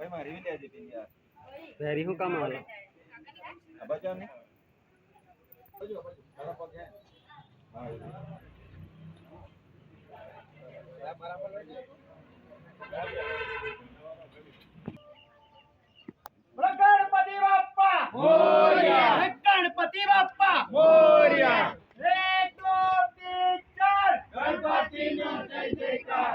ભાઈ મારી બી લેજે પેલી યાર. વેરી શું કામ આવે? આ બાજુ ને. બાજુ બાજુ તારા પગ હે. હા ગણપતિ બાપ્પા! મોરિયા! ગણપતિ બાપ્પા! મોરિયા! એક દો તીન ચાર! ગણપતિનો જય જયકાર!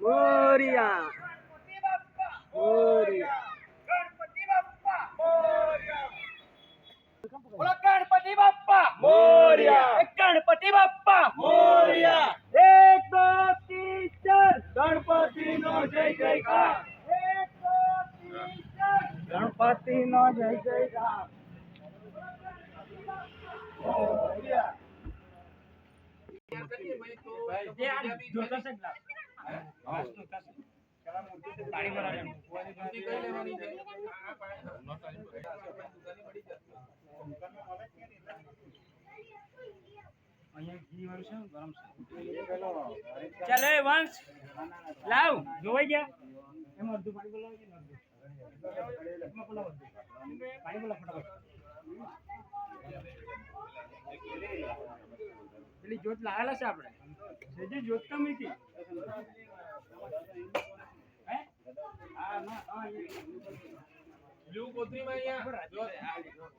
मोरिया। मोरिया। गणपती बाप्पा। मोरिया। गणपती बाप्पा। मोरिया। एक दोन तीन चार गणपती नो जय जय का एक दोन तीन चार जय जय का ચાલ, એ વંશ લાવ, જોવાઈ ગયા એમાં અડધું પાણી બોલાવો અડધું. પાણી બોલાવો ફટાફટ પેલી જોત લાવેલા છે આપણે સેજી જોત તો મીકી હે? હા ના હા બ્લુ કોથળીમાં અહીંયા.